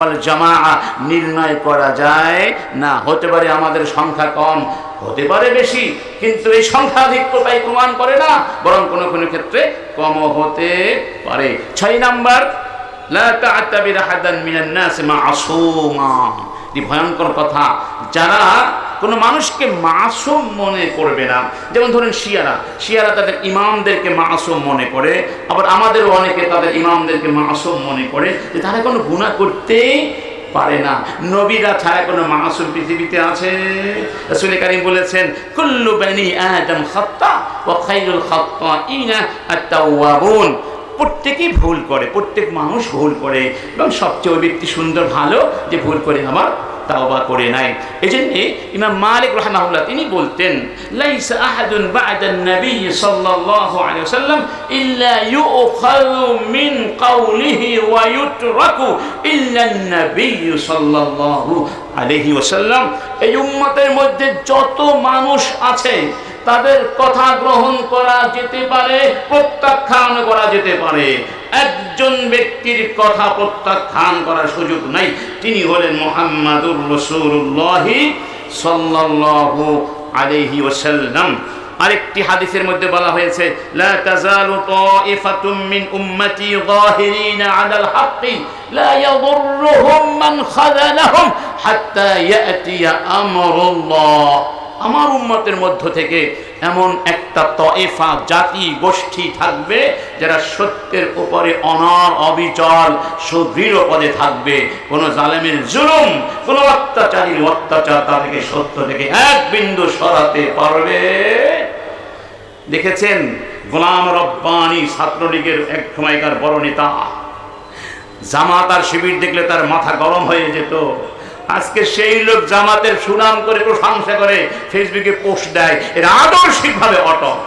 জামা নির্ণয় করা যায়। না, হতে পারে আমাদের সংখ্যা কম, হতে পারে বেশি, কিন্তু এই সংখ্যাধিক্যতাই প্রমাণ করে না, বরং কোনো কোনো ক্ষেত্রে কমও হতে পারে। ছয় নাম্বার, লা তা'তাবির আহাদান মিনান নাস মাসুমা। এটি ভয়ঙ্কর কথা। যারা কোনো মানুষকে মাসুম মনে করবে না, যেমন ধরেন শিয়ারা। শিয়ারা তাদের ইমামদেরকে মাসুম মনে করে, আবার আমাদেরও অনেকে তাদের ইমামদেরকে মাসুম মনে করে যে তারা কোনো গুণা করতেই পারে না। নবীরা ছাড়া কোনো মাসুম পৃথিবীতে আছে? রসুল কারিম বলেছেন, কুল্লু বানি আদম খাত্তা ও খাইরুল খাত্তা ইনা আত্তাওয়াবুন। প্রত্যেকেই ভুল করে, প্রত্যেক মানুষ ভুল করে। এবং সবচেয়ে ওই ব্যক্তি সুন্দর ভালো যে ভুল করে আমার তাওবা করে নাই। এজন্য জন্যে ইমাম মালিক রহমাহুল্লাহ তিনি বলতেন, লাইসা আহাদুন বা'দান নবী সাল্লাল্লাহু আলাইহি ওয়াসাল্লাম ইল্লা ইউখাযু মিন কওলিহি ওয়া ইউতরাকু ইল্লা নবী সাল্লাল্লাহু আলাইহি ওয়াসাল্লাম। এই উম্মতের মধ্যে যত মানুষ আছে তাদের কথা গ্রহণ করা যেতে পারে, প্রত্যাখ্যান করা যেতে পারে। একজন ব্যক্তির কথা প্রত্যাখ্যান করার সুযোগ নাই। তিনি হলেন মোহাম্মদুর রসুল্লাহি সাল্লাল্লাহু আলাইহি ওয়াসাল্লাম। আরেকটি হাদিসের মধ্যে বলা হয়েছে, লা তাজালু তাইফাতুম মিন উম্মতি যাহিরিনা আলাল হাক্কি, লা ইয়াদুররুহুম মান খাযালাহুম হাত্তা ইয়াতিয়া আমরুল্লাহ। আমার উম্মতের মধ্য থেকে এমন একটা তয়েফা, জাতি, গোষ্ঠী থাকবে যারা সত্যের উপরে অনর অবিচল, সুদৃঢ় পদে থাকবে। কোনো জালেমের জুলুম, কোনো অত্যাচারীর অত্যাচার তাদেরকে সত্য থেকে এক বিন্দু সরাতে পারবে। দেখেছেন? গোলাম রব্বানি ছাত্রলীগের এক সময়কার বড় নেতা। জামাত আর শিবির দেখলে তার মাথা গরম হয়ে যেত। আজকে সেই লোক জামাতের সুনাম করে, প্রশংসা করে, ফেসবুকে পোস্ট দেয়। এর আদর্শিকভাবে অটক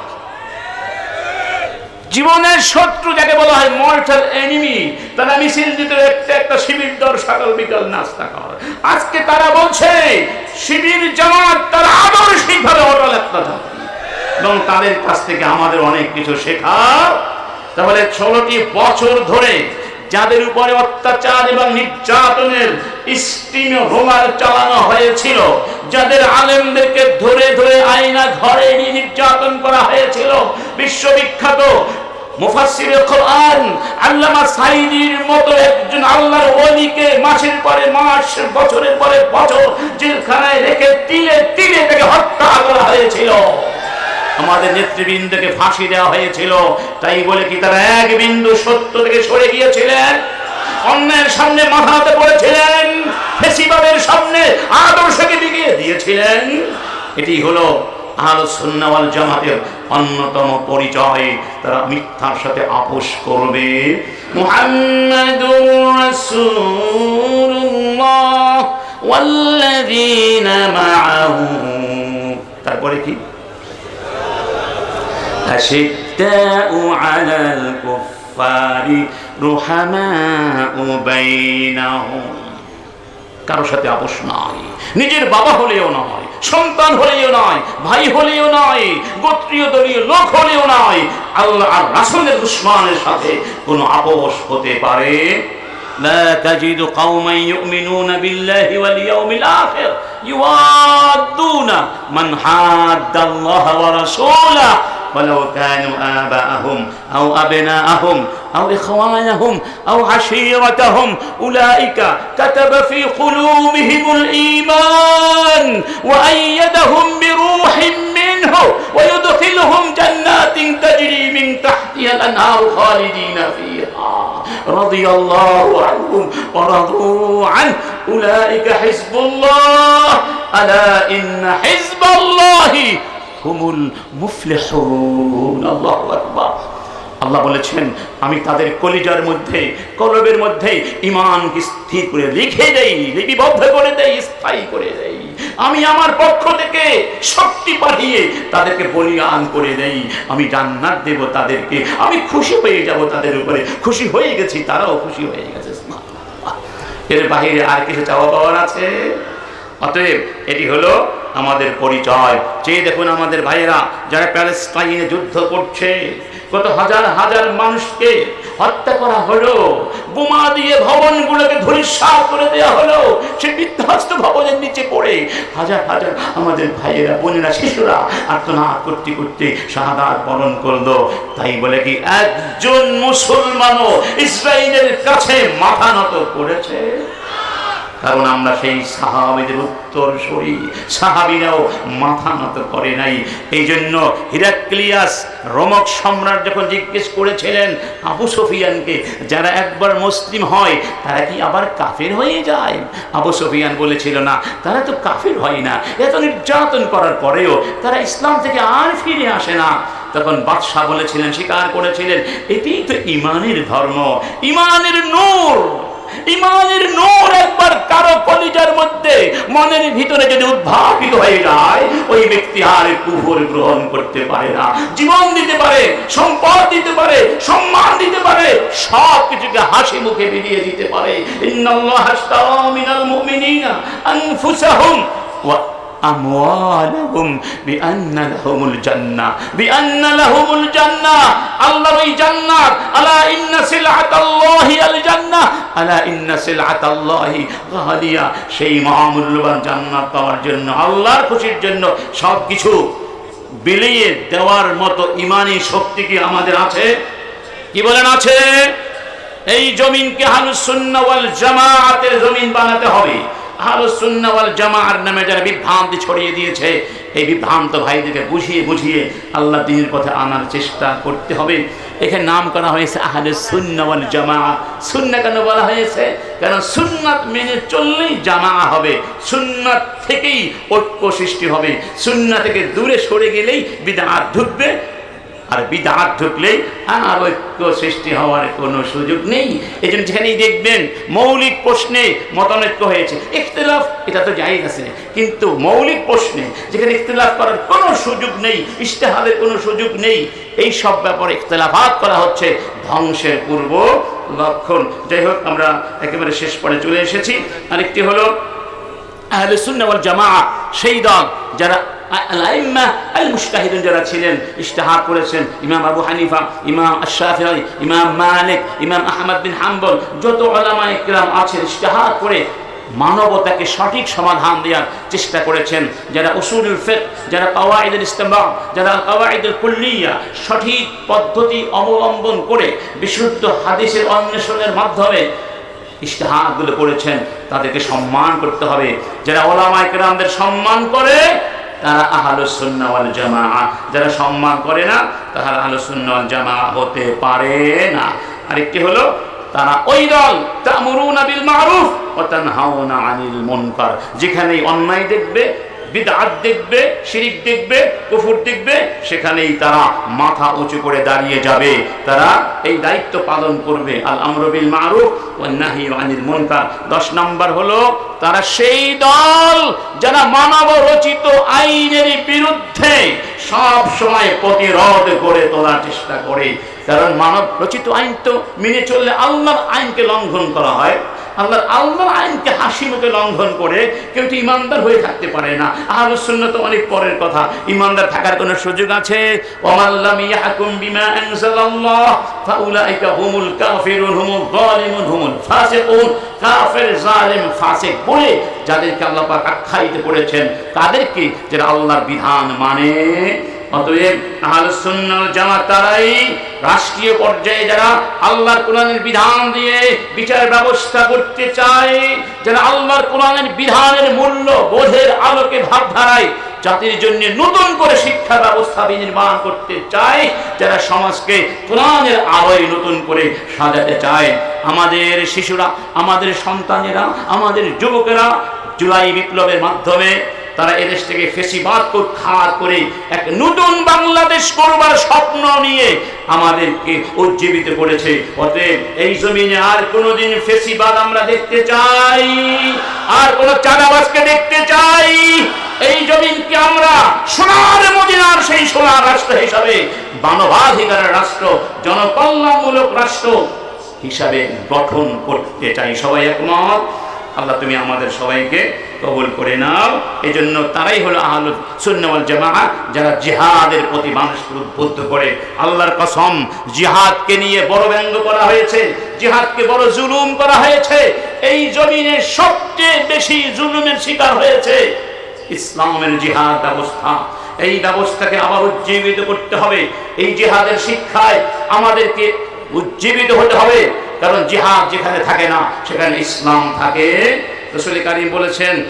জীবনের শত্রু যাকে বলা হয় মর্টাল এনিমি, তারা মিছিল দিত একটা একটা শিবির দর সকাল বিকাল নাস্তা খাওয়ার। আজকে তারা বলছে, শিবির জামাত তারা আদর্শিকভাবে অটল একটা এবং তাদের কাছ থেকে আমাদের অনেক কিছু শেখা তাহলে ষোলোটি বছর ধরে যাদের উপরে অত্যাচার এবং নির্যাতনের স্টিম রোমার চালানো হয়েছিল, যাদের আলেমদেরকে ধরে ধরে আয়না ঘরে নির্যাতন করা হয়েছিল। বিশ্ববিখ্যাত আমাদের নেতৃবৃন্দকে ফাঁসি দেওয়া হয়েছিল, তাই বলে কি তারা এক বিন্দু সত্য থেকে সরে গিয়েছিলেন? অন্যের সামনে মাথা হাতে পড়েছিলেন, ফেসিবাদের সামনে আদর্শকে বিগিয়ে দিয়েছিলেন। এটি হলো আহলে জামাতের অন্যতম পরিচয়। তারা মিথ্যার সাথে আপোষ করবে। তারপরে কি? আশিদ্দাউ আলাল কুফ رحماء بينهم কারোর সাথে আপোষ নাই নিজের বাবা হলেও নয় সন্তান হলেও নয় ভাই হলেও নয় গোত্রীয় দলীয় লোক হলেও নয় আল্লাহ আর রাসূলের দুশ্মনের সাথে কোনো আপোষ হতে পারে لا تجد قوما يؤمنون بالله واليوم الآخر يوادون من حاد الله ورسوله ولو كانوا آباءهم أو أبناءهم أو إخوانهم أو عشيرتهم. أولئك كتب في قلوبهم الإيمان وأيدهم بروح আল্লাহ বলেছেন, আমি তাদের কলিজার মধ্যে, কলবের মধ্যে ইমানকে স্থির করে লিখে দেই, লিপিবদ্ধ করে দেই, স্থায়ী করে দেয় আমি আমার পক্ষ থেকে শক্তি পাঠিয়ে তাদেরকে বলিয়ান করে দেই। আমি জান্নাত দেব তাদেরকে। আমি খুশি হয়ে যাব তাদের উপরে। খুশি হয়ে গেছি, তারাও খুশি হয়ে গেছে এর বাহিরে আর কিছু চাওয়া পাওয়ার আছে? অতএব এটি হলো আমাদের পরিচয়। চেয়ে দেখুন আমাদের ভাইয়েরা, যারা প্যালেস্টাইনে যুদ্ধ করছে, কত হাজার হাজার মানুষকে হত্যা করা হলো, বোমা দিয়ে ভবনগুলোকে ধরিসার করে দেওয়া হলো, সে বিধ্বস্ত ভবনের নিচে পড়ে। হাজার হাজার আমাদের ভাইয়েরা, বোনেরা, শিশুরা আর্তনাদ করতে করতে শাহাদাত বরণ করল। তাই বলে কি, একজন মুসলমানও ইসরায়েলের কাছে মাথা নত করেছে। কারণ আমরা সেই সাহাবিদের উত্তর সরি। সাহাবিরাও মাথা নত করে নাই। এই জন্য হিরাক্লিয়াস রমক সম্রাট যখন জিজ্ঞেস করেছিলেন, আবু সফিয়ানকে, যারা একবার মুসলিম হয়, তারা কি আবার কাফের হয়ে যায়? আবু সফিয়ান বলেছিল, না, তারা তো কাফের হয় না। এত নির্যাতন করার পরেও তারা ইসলাম থেকে আর ফিরে আসে না। তখন বাদশাহ বলেছিলেন, স্বীকার করেছিলেন এটাই তো ইমানের ধর্ম। ইমানের নূর। ইমানের নূর একবার কারও কলিজার মধ্যে মনের ভিতরে যদি উদ্ভাবিত হয়ে যায়, ওই ব্যক্তি আর কুফর গ্রহণ করতে পারে না। জীবন দিতে পারে, সম্পদ দিতে পারে, সম্মান দিতে পারে সব কিছুকে হাসি মুখে বেরিয়ে দিতে পারে। ইন্নাল্লাহ হাসতারা মিনাল মুমিনিনা আনফুসাহুম ওয়া আমওয়ালাহুম বিআন্না লাহুমুল জান্নাহ। বিআন্না লাহুমুল জান্নাহ। আল্লাহর ওই জান্নাত, আলা ইন্না সিলআতাল্লাহি আল জান্নাহ। আলা ইন্না সিলআতাল্লাহি গালিয়া। সেই মহামূল্যবান জান্নাত পাওয়ার জন্য, আল্লাহর খুশির জন্য সব কিছু বিলিয়ে দেওয়ার মতো ইমানি শক্তি কি আমাদের আছে? কি বলেন আছে? এই জমিনকে হালুস সুন্নাহ ওয়াল জামাআতের জমিন বানাতে হবে। আহলুসুন্নাওয়াল জামার নামে যারা বিভ্রান্তি ছড়িয়ে দিয়েছে, এই বিভ্রান্ত ভাইদেরকে বুঝিয়ে বুঝিয়ে আল্লাহ দিনের পথে আনার চেষ্টা করতে হবে। এখানে নাম করা হয়েছে আহলে সুন্নাওয়াল জামা সুন্না কেন বলা হয়েছে? কেন সুন্নাত মেনে চললেই জামা হবে। সুন্নাত থেকেই ঐক্য সৃষ্টি হবে। সুন্না থেকে দূরে সরে গেলেই বিদাত ঢুকবে। আর বিদাত ঢুকলেই আর ঐক্য সৃষ্টি হওয়ার কোনো সুযোগ নেই। এই জন্য যেখানেই দেখবেন মৌলিক প্রশ্নে মতানৈক্য হয়েছে, ইখতলাফ, এটা তো যাই আছে, কিন্তু মৌলিক প্রশ্নে যেখানে ইখতলাফ করার কোনো সুযোগ নেই, ইশতেহাদের কোনো সুযোগ নেই, এই সব ব্যাপারে ইখতলাফাত করা হচ্ছে ধ্বংসের পূর্ব লক্ষণ। যাই হোক আমরা একেবারে শেষ পরে চলে এসেছি। আরেকটি হলো আহলে সুন্নাহ ওয়াল জামাআ, সেই দল যারা আলাইম্মা, আল যারা ছিলেন, ইশতেহার করেছেন ইমাম আবু হানিফা, ইমাম ইমাম মালিক, ইমাম আহমদ বিন হাম্বল, যত ইকরাম আছেন, ইশতেহার করে মানবতাকে সঠিক সমাধান দেওয়ার চেষ্টা করেছেন। যারা উসুলুল ফিক যারা কাওয়াইদুল ইস্তেমবাম যারা কাওয়াইদুল কুল্লিয়া, সঠিক পদ্ধতি অবলম্বন করে বিশুদ্ধ হাদিসের অন্বেষণের মাধ্যমে ইশতেহারগুলো করেছেন তাদেরকে সম্মান করতে হবে। যারা ওলামা ইকরামদের সম্মান করে তারা আহলুসুন্নাহ জামা যারা সম্মান করে না তারা আহলুসুন্নাহ জামা হতে পারে না। আরেকটি হলো, তারা ওই দল, তা'মুরুনা বিল মারুফ অর্থাৎ হাওনা আনিল মনকার। যেখানেই অন্যায় দেখবে বিদআত দেখবে, শিরিক দেখবে, কুফর দেখবে, সেখানেই তারা মাথা উঁচু করে দাঁড়িয়ে যাবে। তারা এই দায়িত্ব পালন করবে। আল আমরু বিল মারুফ ওয়ান নাহি আনিল 10 নম্বর হলো, তারা সেই দল যারা মানব রচিত আইনের বিরুদ্ধে সব সময় প্রতিরোধ করে তোলার চেষ্টা করে। কারণ মানব রচিত আইন তো মেনে চললে আল্লাহর আইনকে লঙ্ঘন করা হয়। আল্লাহর আল্লাহর আইনকে হাসি মুখে লঙ্ঘন করে কেউ তো ইমানদার হয়ে থাকতে পারে না। আহলুস সুন্নাহ তো অনেক পরের কথা। ইমানদার থাকার কোনো সুযোগ আছে? যাদেরকে আল্লাহ আখ্যায়িত করেছেন, তাদেরকে যারা আল্লাহর বিধান মানে অতএব আহলুস সুন্নাহ জামাত তারাই রাষ্ট্রীয় পর্যায়ে যারা আল্লাহর কোরআনের বিধান দিয়ে বিচার ব্যবস্থা করতে চায় যারা আল্লাহর কোরআনের বিধানের মূল্য বোধের আলোকে ভাবধারায় জাতির জন্য নতুন করে শিক্ষা ব্যবস্থা বিনির্মাণ করতে চায়, যারা সমাজকে কোরআনের আলোয় নতুন করে সাজাতে চায়। আমাদের শিশুরা, আমাদের সন্তানেরা, আমাদের যুবকেরা জুলাই বিপ্লবের মাধ্যমে তারা এদেশ থেকে ফেসিবাদ খাত করে এক নতুন বাংলাদেশ করবার স্বপ্ন নিয়ে আমাদেরকে উজ্জীবিত করেছে। অতএব এই জমিনে আর কোনোদিন ফেসিবাদ আমরা দেখতে চাই, আর কোন চাঁদাবাজকে দেখতে চাই। এই জমিনকে আমরা সোনার মদিনার সেই সোনার রাষ্ট্র হিসাবে, মানবাধিকারের রাষ্ট্র, জনকল্যাণমূলক রাষ্ট্র হিসাবে গঠন করতে চাই। সবাই একমত? আল্লাহ, তুমি আমাদের সবাইকে কবুল করে নাও। এই জন্য তারাই হলো আহল সুন্নওয়াল জামা যারা জিহাদের প্রতি মানুষকে উদ্বুদ্ধ করে। আল্লাহর কসম, জিহাদকে নিয়ে বড় ব্যঙ্গ করা হয়েছে, জিহাদকে বড় জুলুম করা হয়েছে। এই জমিনে সবচেয়ে বেশি জুলুমের শিকার হয়েছে ইসলামের জিহাদ ব্যবস্থা। এই ব্যবস্থাকে আবার উজ্জীবিত করতে হবে। এই জিহাদের শিক্ষায় আমাদেরকে উজ্জীবিত হতে হবে। কারণ জিহাদ যেখানে থাকে না, সেখানে ইসলাম থাকে। রসুল কারিম বলেছেন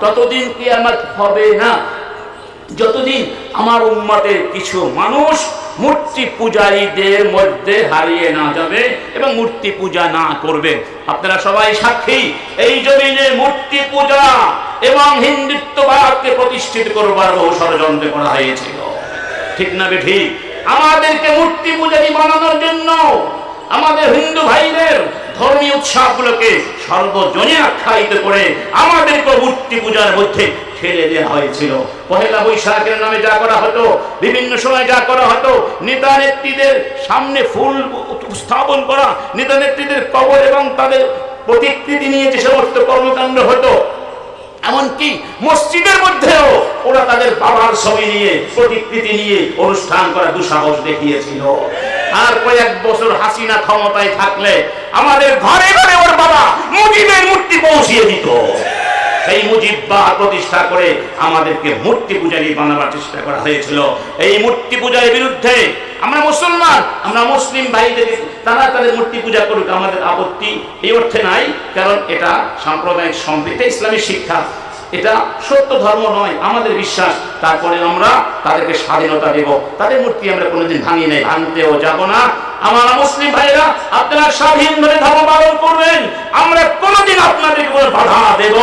ততদিন কিয়ামত হবে না। যতদিন আমার উম্মতের কিছু মানুষ মূর্তি পূজারীদের মধ্যে হারিয়ে না যাবে এবং মূর্তি পূজা না করবে। আপনারা সবাই সাক্ষী, এই জমিনে মূর্তি পূজা এবং হিন্দুত্ববাদকে প্রতিষ্ঠিত করবার বহু ষড়যন্ত্র করা হয়েছিল। ঠিক না বে ঠিক? আমাদেরকে মূর্তি পূজারী বানানোর জন্য আমাদের হিন্দু ভাইদের ধর্মীয় উৎসবগুলোকে সর্বজনে আখ্যায়িত করে আমাদেরকে মূর্তি পূজার মধ্যে ঠেলে দেওয়া হয়েছিল। পহেলা বৈশাখের নামে যা করা হতো, বিভিন্ন সময় যা করা হতো নেতা নেত্রীদের সামনে ফুল স্থাপন করা নেতা নেত্রীদের কবর এবং তাদের প্রতিকৃতি নিয়ে যে সমস্ত কর্মকাণ্ড হতো, এমনকি মসজিদের মধ্যেও ওরা তাদের বাবার ছবি নিয়ে, প্রতিকৃতি নিয়ে অনুষ্ঠান করা দুঃসাহস দেখিয়েছিল। আর কয়েক বছর হাসিনা ক্ষমতায় থাকলে আমাদের ঘরে ঘরে ওর বাবা মুজিবের মূর্তি পৌঁছিয়ে দিত। সেই মুজিব্বা প্রতিষ্ঠা করে আমাদেরকে মূর্তি পূজারী বানাবার চেষ্টা করা হয়েছিল। এই মূর্তি পূজার বিরুদ্ধে আমরা মুসলমান, আমরা মুসলিম ভাইদের, তারা তাদের মূর্তি পূজা করুক, আমাদের আপত্তি এই অর্থে নাই, কারণ এটা সাম্প্রদায়িক সম্প্রীতি ইসলামী শিক্ষা। এটা সত্য ধর্ম নয়, আমাদের বিশ্বাস। তারপরে আমরা তাদেরকে স্বাধীনতা দেব। তাদের মূর্তি আমরা কোনোদিন ভাঙি নাই, ভাঙতেও যাব না। আমার মুসলিম ভাইরা আপনারা স্বাধীন ধরে ধর্ম পালন করবেন। আমরা কোনোদিন আপনাদের বাধা দেব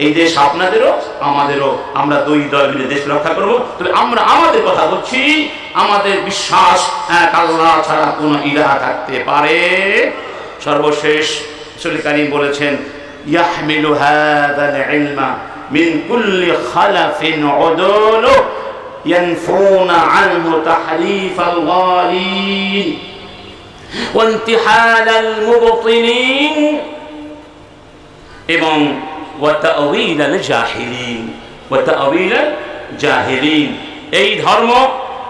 এই দেশ আপনাদেরও আমাদেরও আমরা দুই দল মিলে দেশ রক্ষা করব তবে আমরা আমাদের কথা বলছি আমাদের বিশ্বাস এক আল্লাহ ছাড়া কোনো ইলাহা থাকতে পারে সর্বশেষ সুলিকানি বলেছেন ইয়াহমিলু হাদাল ইলমা মিন কুল্লি খালাফিন উদুল ينفون عنه تحريف الغالين وانتحال المبطلين এবং ওয়াতাউইল আল জাহিলিন জাহিলিন। এই ধর্ম,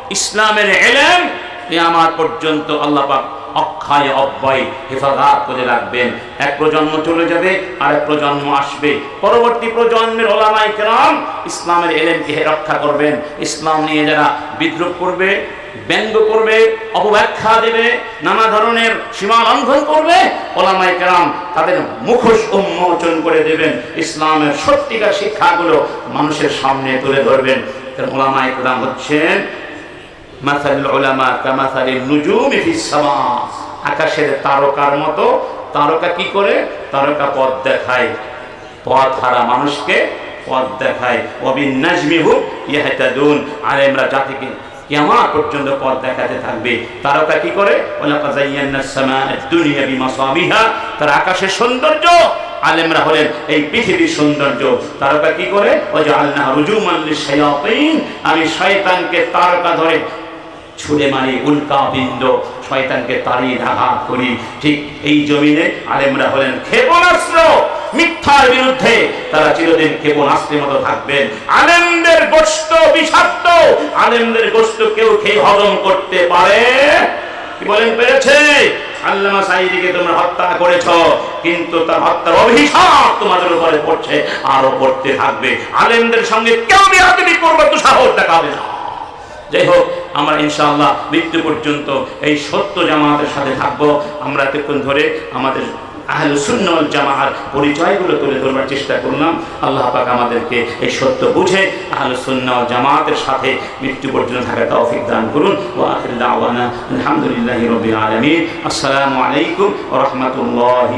ইসলামের এলেম কিয়ামত পর্যন্ত আল্লাহ পাক অক্ষয় অব্যয় হেফাজত করে রাখবেন। এক প্রজন্ম চলে যাবে আর এক প্রজন্ম আসবে। পরবর্তী প্রজন্মের ওলামাই কেরাম ইসলামের এলেমকে রক্ষা করবেন। ইসলাম নিয়ে যারা বিদ্রোহ করবে ব্যঙ্গ করবে, অপব্যাখ্যা দেবে, নানা ধরনের সীমা লঙ্ঘন করবে ওলামাই কেরাম তাদের মুখোশ উন্মোচন করে দেবেন। ইসলামের সত্যিকার শিক্ষাগুলো মানুষের সামনে তুলে ধরবেন। ওলামাই কেরাম হচ্ছেন মাসালিল ওলামা কামাসালিল নুজুমি ফিস আকাশের তারকার মতো তারকা কি করে? তারকা পথ দেখায়। পথ হারা মানুষকে পথ দেখায়। অবিন নাজমি হুক ইহাতাদুন আলেমরা জাতিকে কিয়ামত পর্যন্ত পথ দেখাতে থাকবে। তারকা কি করে? তার আকাশের সৌন্দর্য, আলেমরা হলেন এই পৃথিবীর সৌন্দর্য। তারকা কি করে? রুজুমান লিশ-শায়াতিন আমি শয়তানকে তারকা ধরে ছুড়ে মারি, উল্কা বিন্দ। শয়তানকে তাড়িয়ে আঘাত করি। ঠিক এই জমিনে আলেমরা হলেন ক্ষেপণাস্ত্র। মিথ্যার বিরুদ্ধে তারা চিরদিন ক্ষেপণাস্ত্রের মতো থাকবেন। আলেমদের গোস্ত বিষাক্ত। আলেমদের গোস্ত কেউ খেয়ে হজম করতে পারে? কি বলেন, পেরেছে? আল্লামা সাইদিকে তোমরা হত্যা করেছ, কিন্তু তার হত্যার অভিশাপ তোমাদের উপরে পড়ছে আরও পড়তে থাকবে। আলেমদের সঙ্গে কেউ বিহাতি তো সাহস দেখাবে না। যাই হোক, আমরা ইনশাআল্লাহ মৃত্যু পর্যন্ত এই সত্য জামাতের সাথে থাকব। আমরা এতক্ষণ ধরে আমাদের আহলে সুন্নাত জামাহার পরিচয়গুলো তুলে ধরবার চেষ্টা করলাম। আল্লাহ পাক আমাদেরকে এই সত্য বুঝে আহল সুন্নাত জামাতের সাথে মৃত্যু পর্যন্ত থাকা তৌফিক দান করুন। ও আখির দাওয়ানা আলহামদুলিল্লাহি রাব্বিল আলামিন। আসসালামু আলাইকুম রাহমাতুল্লাহি